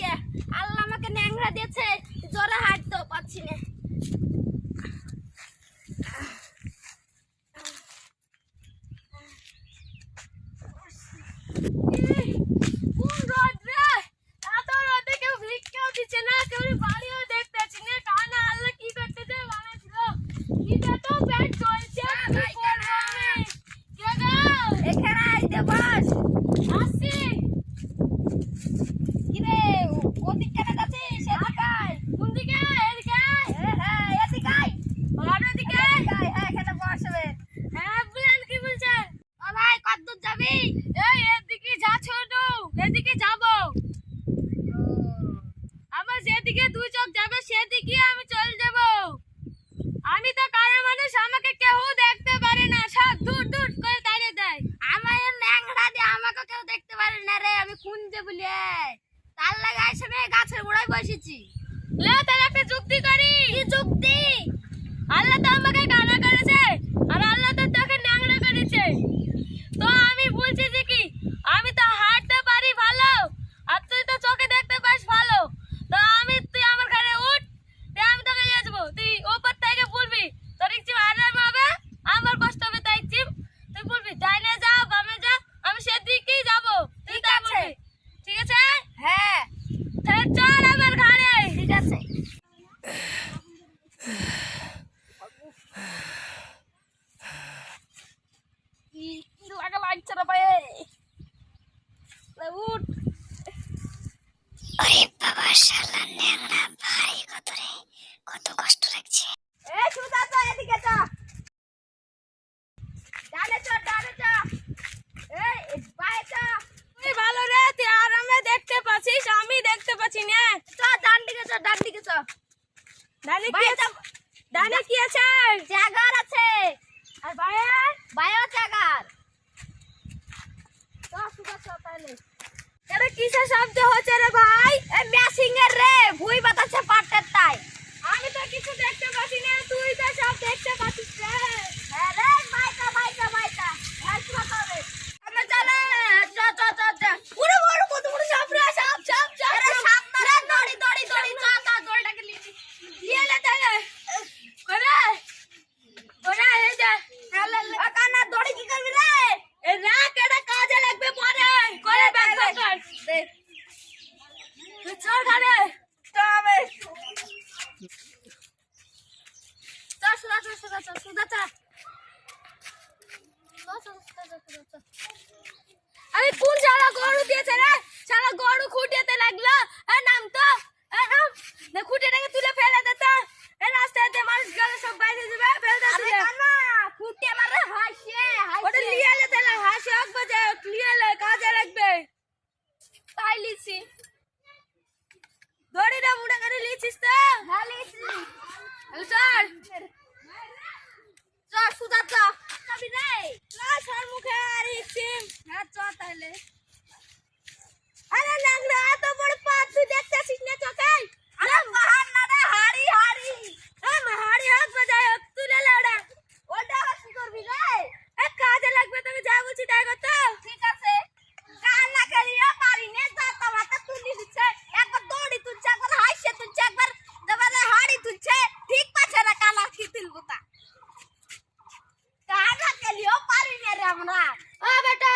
গে। আল্লাহ আমাকে ন্যাংরা দিয়েছে জোরে হাঁটতেও পাচ্ছি না। ইহ, কোন রোদ রে এত রোদে কেউ ভিক্ষাও দিচ্ছে না কেউ বাড়িও দেখতে পাচ্ছি না কানা আল্লাহ কি করতেছে বানাচ্ছিল এটা তো ব্যাট চলছে কি করব আমি? কে গো? এখানে আইতে বস আসছি কিরে ওদিক কেন যাচ্ছিস এদিকে আয়। কোন দিকে এদিকে হ্যাঁ হ্যাঁ এদিকে আয়। আর ওদিকে এদিকে আয়, হ্যাঁ এখানে বসবে হ্যাঁ বলেন কি বলছেন ও ভাই কতদূর যাবি এই এদিকে যা ছোট এদিকে যাব আমার যেদিকে দুই চোখ যাবে সেদিকে আমি চলে যাব। আমি তো কারও মানুষ আমাকে কেউ দেখতে পারে না। সব দূর দূর করে দাঁড়িয়ে দেয়। আমার ন্যাংরা দিয়ে আমাকে কেউ দেখতে পারে না রে আমি যে বলি তার লাগে আমি গাছের গোড়ায় বসেছি। লে তাহলে একটা যুক্তি করি। কি যুক্তি? আল্লাহ তো আমাকে গানা করেছে আর আল্লাহ তো তোকে ন্যাংরা করেছে তো আমি বলছি যে কি আমি তো হাঁটতে পারি ভালো আর তুই তো চোখে দেখতে পাস ভালো তো আমি তুই আমার ঘরে উঠ তুই আমি তোকে নিয়ে যাব তুই ওপর থেকে বলবি তোর ইচ্ছে আরাম হবে আমার কষ্ট হবে তাই চিম তুই বলবি ডাইনে যা বামে যা আমি সেদিকেই যাব তুই ঠিক তাই আছে। বলবি ঠিক আছে হ্যাঁ তাহলে চল আমার ঘরে ঠিক আছে কি কি লাগা লাগছে রে ভাই লে উঠ ওরে বাবা শালা ন্যাংরা ভারী কত রে কত কষ্ট লাগছে এ সুদা তো এদিকে তো ডানে চ ডানে চ এই বায়ে চ তুই ভালো রে তুই আরামে দেখতে পাচ্ছিস আমি দেখতে পাচ্ছি না চ ডান দিকে চ ডান কি বায়ে আছে? ডানে কি আছে? জাগার আছে। আর ভাইয়া বায়ো জাগার। এটা কিসের শব্দ হচ্ছে রে ভাই? এ এর রে ভুই বাতাচ্ছে পাটের তাই। আমি তো কিছু দেখতে পাচ্ছি না তুই তো সব দেখতে পাচ্ছিস রে। হ্যাঁ রে মাইকা মাইকা মাইকা হ্যাঁ সুদা তবে আমরা চলে চ চ চ চ পুরো বড় কত বড় সাপ রে সাপ সাপ সাপ আরে সাপ না রে দড়ি দড়ি দড়ি চ চ দড়িটাকে নিয়ে দিয়ে লে তাহলে করে করে এই যে ও কানা দড়ি কি করবি রে এ রাখ এটা কাজে লাগবে পরে করে ব্যাগ কর দেখ চল ঘরে তবে চ আমি কোন শালা গরু দিয়েছে রে? শালা গরু খুঁটিয়েতে লাগল। নাম তো নাম? খুঁটিটাকে তুলে ফেলে দে তো। রাস্তায় মানুষ গেলে সব বাইরে যাবে ফেলে দে তুলে কানা ফুটে হাসে ওটা এলে তাহলে হাসি এলে কাজে লাগবে। তাই লিছি। দড়িটা মুড়ে করে লিছিস তো। চল। চ সুদা চ যাবি রে না সর আর ইসিম না, চ তাহলে। আরে ল্যাংড়া, এত বড় পা তুই দেখতেছিস না চোখে? আরে মহান না রে হাড়ি হাড়ি। এ মাহারি হোক বাজায় হোক, তুলে লেওড়া ওটা আবার কি করবি রে? এ কাজে লাগবে তোকে যা বলছি তাই করতে ঠিক আছে কান্না করিয়া পারি নে যা তোমাতে তুলি দিচ্ছে একবার দড়ি তুলছে একবার হাসছে তুলছে একবার তারপরে হাড়ি তুলছে ঠিক পাচ্ছে না কানা কি তুলবো তা কান্না করিও পারি নে রে আমরা ও বেটা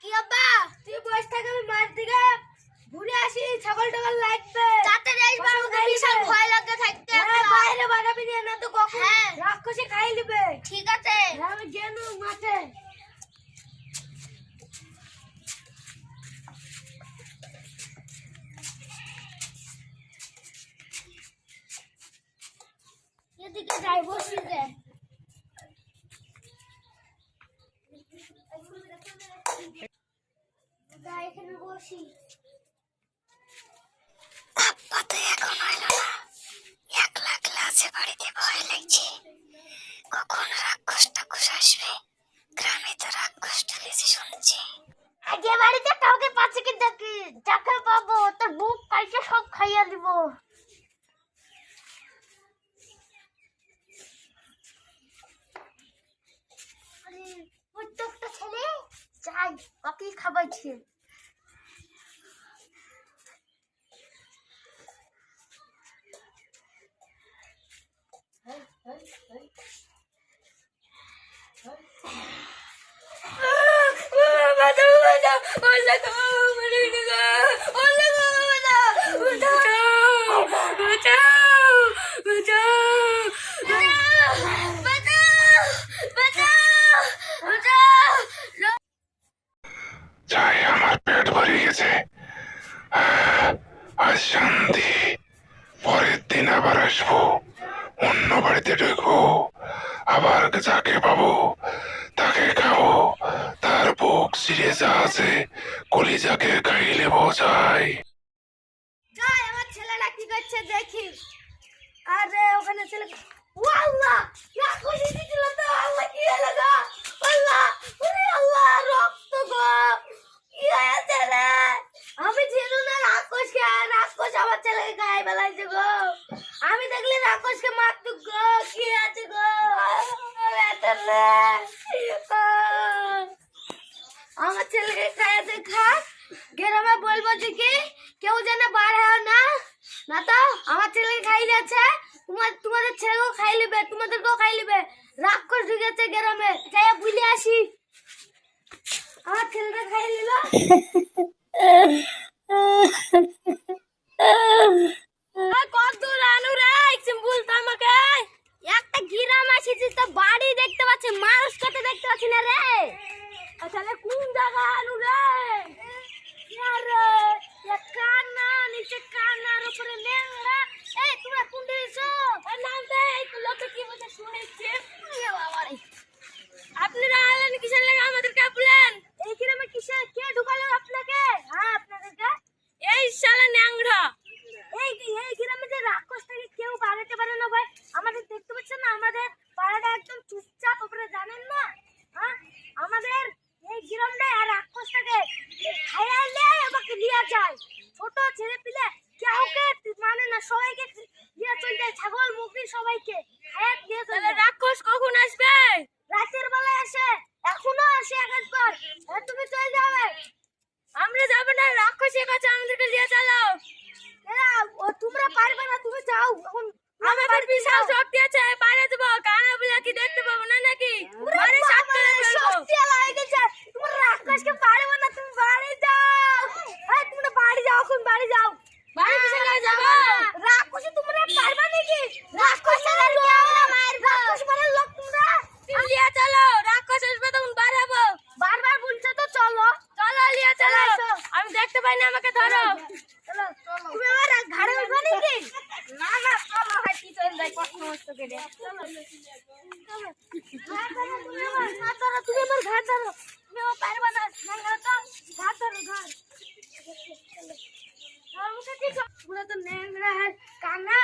কি আব্বা তুই বসে থাক আমি মাঠ দিকে ঘুরে আসি ছাগল টাগল লাগবে যাতে যাইবার পশু আমাকে খাই বিশাল দিবে। ভয় লাগে থাকতে হ্যাঁ, বাইরে না তো কখন? হ্যাঁ। রাক্ষসে খাই লিবে ঠিক আছে। হ্যাঁ, আমি গেলু মাঠে। এদিকে যাই বসি এখানে বসি। এখন ক্লাসে বাড়িতে ভয় লাগছে কখন রাক্ষস টাক্ষস আসবে, গ্রামে তো রাক্ষস ঢুকেছে শুনছি। আগে বাড়িতে কাউকে পাচ্ছে কি দেখি? যাকে পাবো, তোর বুক কাইকে সব খাইয়া দিব। প্রত্যেকটা ছেলে যাই ওকে খাবাইছে আল্লাহ গো মেরে গো আল্লাহ গো বাঁচাও বাঁচাও বাঁচাও বাঁচাও বাঁচাও চাই আমার পেট ভরে গেছে আহ, আজ শান্তি পরের দিন আবার আসব অন্য বাড়িতে ঢুকবো আবার যাকে পাবো তাকে খাব তার বুক সিরে যা আছে কলিজাকে খাইলে বোঝায়। যাই, আমার ছেলেটা কি করছে দেখি। আরে, ওখানে ছেলে ও না খুশি দিছিল তো, আল্লাহ, কি হলো আল্লাহ, ওরে আল্লাহ, রক্ত গো! কি আমি ছিল না রাক্ষসকে, রাক্ষস আমার ছেলেকে গায়ে বেলাইছে গো। আমি দেখলে রাক্ষসকে মারতো গো, কি আছে গো? আমার ছেলেকে খাইতে খা। গ্রামে বলব যে কি, কেউ যেন বার হয় না। না তো, আমার ছেলেকে খাই যাচ্ছে তোমার তোমাদের ছেলেকেও খাই লিবে তোমাদেরকেও খাই লিবে রাক্ষস ঢুকেছে গ্রামে। যাই বুঝে আসি। আমার ছেলেটা খাই নিল কত দূর আনু রে সিম্পল তো আমাকে। একটা গ্রাম আসিছি তো বাড়ি দেখতে পাচ্ছি, মানুষ কত দেখতে পাচ্ছি না রে। তাহলে কোন জায়গা আনু রে আরে এ কান্না নিচে কান্নার উপরে লেংড়া এই তোমরা কোন দিছো আর নাম দে এই লোকে কি বলতে শুনেছি এ বাবা রে আপনারা আলেন কিসের লাগে আমাদেরকে আপলেন এই গ্রামে কিসে কে ঢুকালো আপনাকে হ্যাঁ আপনাদেরকে এই শালা ন্যাংরা এই এই গ্রামে যে রাক্ষস থেকে কেউ বাড়াতে পারে না ভাই আমাদের দেখতে পাচ্ছেন না আমাদের পাড়াটা একদম চুপচাপ উপরে জানেন না হ্যাঁ আমাদের এই গ্রামটা আর রাক্ষসটাকে খাইয়ালে আমাকে লিয়া যায় ছোট ছেলে পিলে কাউকে মানে না সবাইকে দিয়ে চলে যায় ছাগল মুরগি সবাইকে খাইয়া দিয়ে চলে তাহলে যায়। রাক্ষস কখন আসবে? রাতের বেলা আসে এখনও আসে এক একবার তুমি চলে যাবে। আমরা যাব না রাক্ষসের কাছে আমাদেরকে নিয়ে চালাও তোমরা পারবে না তুমি যাও। এখন আমাদের বিশাল শক্তি আছে বাইরে দেবো। কানা বলে কি দেখতে পাবো না নাকি ওরে মারে সাত বাবা করে রে, ফেলব শক্তি লাগে গেছে। তোমরা রাক্ষসকে পারবে না, তুমি বাড়ি যাও। এই, তোমরা বাড়ি যাও, এখন বাড়ি যাও। বাড়ি বিশাল হয়ে যাব রাক্ষসে তোমরা পারবে নাকি? রাক্ষসের লোক, রাক্ষস মারার লোক তোমরা। তুমি লিয়ে চলো রাক্ষস আসবে তখন বাড়াবো বারবার বলছো তো চলো চলো লিয়ে চলো চলো। আমি দেখতে পাই না আমাকে ধরো চলো, তুমি আমার ঘাড়ে উঠবে নাকি? না, না, চলো, হাঁটি চলে যাই, কষ্ট মষ্ট করে। চলো। চলো। ঘাড় ধরো, তুমি আমার ঘাড় ধরো, তুমি আমার ঘাড় ধরো। তুমি আমার পারবে না, না, ঘাড় ধরো, ঘাড় ধরো, ঘাড়। চলো। আমার মুখে কি সব- পুরো তো ন্যাংরা আর কানা।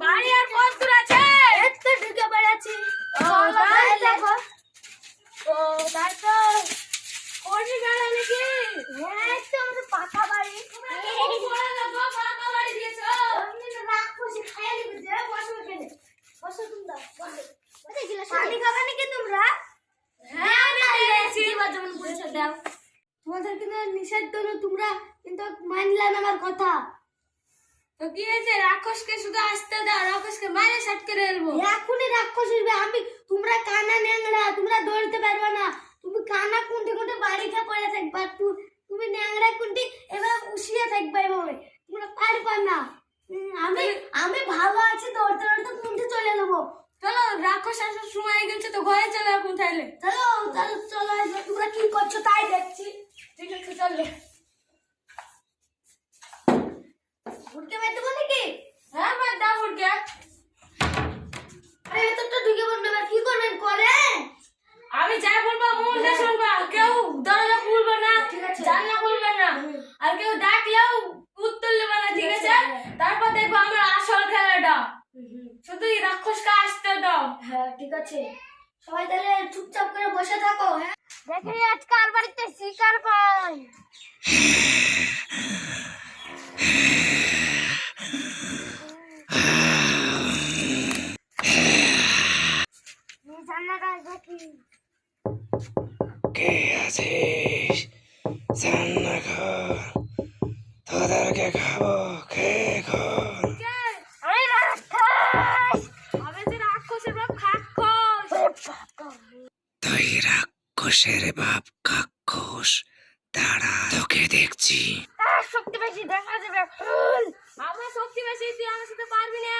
বাড়ি আর কত দূর আছে এই তো ঢুকে বেড়াচ্ছি। ও, চলো, তাই বাড়ি দেখো। যাব। ও তারপর কোটি গাড়া নাকি হ্যাঁ, এই তো আমাদের পাকা বাড়ি। বাড়ি দিয়েছ আমি তো রাক্ষসী খাইয়ে নিবে যে, বসো এখানে। বসো তোমরা, বসো। পানি খাবে নাকি তোমরা? হ্যাঁ দাও। তোমাদের কিন্তু নিষেধ করল তোমরা কিন্তু মানলে না আমার কথা। তো কি হয়েছে? রাক্ষসকে শুধু আসতে দাও রাক্ষসকে মারে সাট করে এলবো এখনই রাক্ষস আমি তোমরা কানা ন্যাংরা তোমরা দৌড়তে পারবে না। তুমি কানা কুন্টি কুন্টি বাড়ি খেয়ে পড়ে থাকবা। তুমি ন্যাংরা কুন্টি এবার উসিয়ে থাকবে এভাবে তোমরা পারবে না উম, আমি আমি ভালো আছি দৌড়তে দৌড়তে কুন্টি চলে নেব চলো রাক্ষস আসার সময় গেছে তো ঘরে চলে এখন তাইলে চলো চলো চলো এবার তোমরা কি করছ তাই দেখছি ঠিক আছে চলে উঠতে পারতে বলে কি হ্যাঁ মা দাও উঠকে আরে ভেতরটা ঢুকে পড়বে এবার কি করবেন করেন আমি যাই বলব মন দিয়ে শুনবা কেউ দরজা খুলবে না ঠিক আছে। জানলা খুলবে না আর কেউ ডাকলেও উত্তর নেবে না ঠিক আছে তারপর দেখব আমার আসল খেলাটা। শুধু এই রাক্ষসকে আসতে দাও। হ্যাঁ ঠিক আছে। সবাই তাহলে চুপচাপ করে বসে থাকো হ্যাঁ? দেখি আজ কার বাড়িতে শিকার পাই কে আছিস? রান্না খাব তুই রাক্ষসের বাপ কাক্ষস। দাঁড়া তোকে দেখছি। শক্তি বেশি দেখা যাবে। আমার শক্তি বেশি তুই আমার সাথে পারবি না।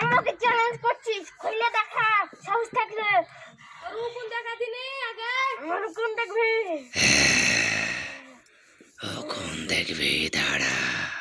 আমাকে চ্যালেঞ্জ করছিস খুলে দেখা সাহস থাকলে। দেখা দিনে আগে। দেখবি দাঁড়া।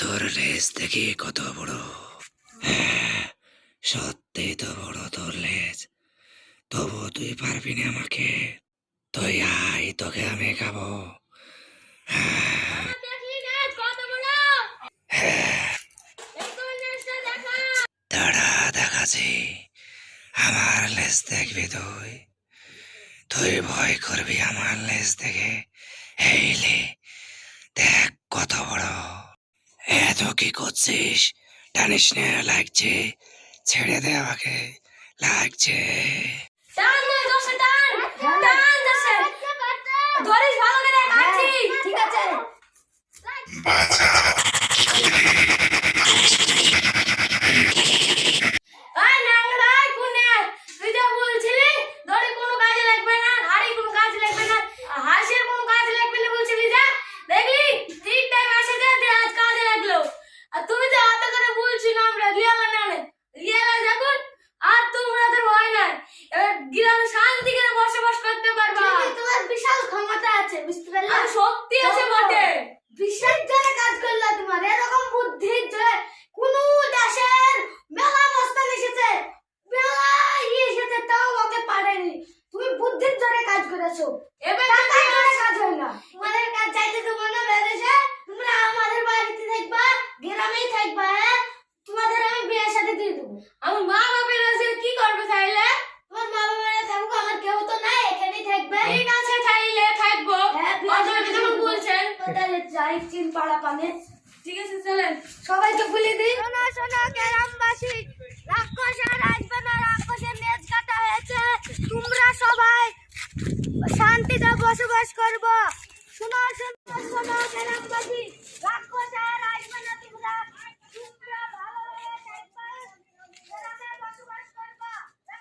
তোর লেজ দেখি কত বড়। হ্যাঁ সত্যি তো বড় তোর লেজ। তবু তুই পারবি না আমাকে। তুই আয় তোকে আমি খাব। হ্যাঁ, দাঁড়া দেখাচ্ছি। আমার লেজ দেখবি তুই? তুই ভয় করবি আমার লেজ দেখে। এইলে দেখ কত বড়। এত কি করছিস? টানিস না লাগছে। ছেড়ে দে আমাকে লাগছে। টান দে দোষে টান টান দোষে। ধরিস ভালো করে কাটছি ঠিক আছে। তো তাহলে যাই চিন পাড়া পানে। ঠিক আছে, চলেন। সবাইকে ভুলে দিই। শোনো শোনো হয়েছে। তোমরা সবাই শান্তিতে বসবাস করব। শোনো শোনো শোনো, গ্রামবাসী, রাক্ষস আর আসবে না, তোমরা